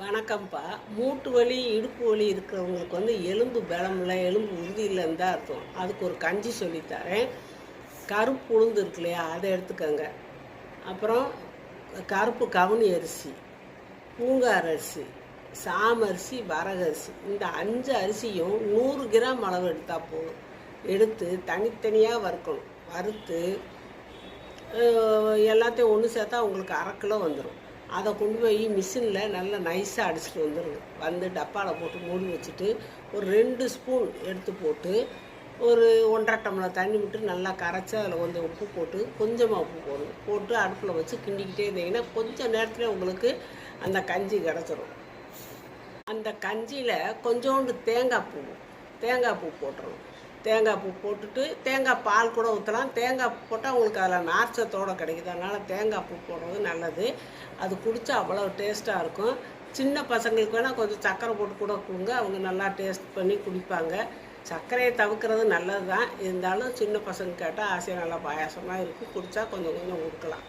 வணக்கம்ப்பா. மூட்டு வலி இடுப்பு வலி இருக்கிறவங்களுக்கு வந்து எலும்பு பலமில்ல எலும்பு உறுதி இல்லைன்னு தான் அர்த்தம். அதுக்கு ஒரு கஞ்சி சொல்லித்தரேன் கருப்பு உளுந்து இருக்கு இல்லையா அதை எடுத்துக்கோங்க. அப்புறம் கருப்பு கவுனி அரிசி பூங்கார் அரிசி சாமரிசி வரகரிசி இந்த அஞ்சு அரிசியும் நூறு கிராம் அளவு எடுத்தால் போதும். எடுத்து தனித்தனியாக வறுக்கணும். வறுத்து எல்லாத்தையும் ஒன்று சேர்த்தா உங்களுக்கு அரை கிலோ வந்துடும் அதை கொண்டு போய் மிஷினில் நல்லா நைஸாக அடிச்சுட்டு வந்துடுங்க வந்து டப்பாவில் போட்டு மூடி வச்சுட்டு ஒரு ரெண்டு ஸ்பூன் எடுத்து போட்டு ஒரு ஒன்றரை டம்ளர் தண்ணி விட்டு நல்லா கரைச்சி அதில் கொஞ்சம் உப்பு போட்டு கொஞ்சமாக உப்பு போடணும். போட்டு அடுப்பில் வச்சு கிண்டிக்கிட்டே இருந்தீங்கன்னா கொஞ்சம் நேரத்தில் உங்களுக்கு அந்த கஞ்சி கிடச்சிரும். அந்த கஞ்சியில் கொஞ்சோண்டு தேங்காய் பூ தேங்காய் பூ போட்டுரும் தேங்காய் பூ போட்டுட்டு தேங்காய் பால் கூட ஊற்றலாம் தேங்காய் பூ போட்டால் உங்களுக்கு அதில் நார்ச்சத்தோடு கிடைக்குது. அதனால் தேங்காய் பூ போடுறது நல்லது. அது குடித்தா அவ்வளோ டேஸ்ட்டாக இருக்கும். சின்ன பசங்களுக்கு வேணால் கொஞ்சம் சர்க்கரை போட்டு கூட கொடுங்க. அவங்க நல்லா டேஸ்ட் பண்ணி குடிப்பாங்க. சர்க்கரையை தவிர்க்கிறது நல்லது தான் இருந்தாலும் சின்ன பசங்க கேட்டால் ஆசையாக நல்லா பாயாசமாக இருக்கும் குடித்தா கொஞ்சம் கொஞ்சம் கொடுக்கலாம்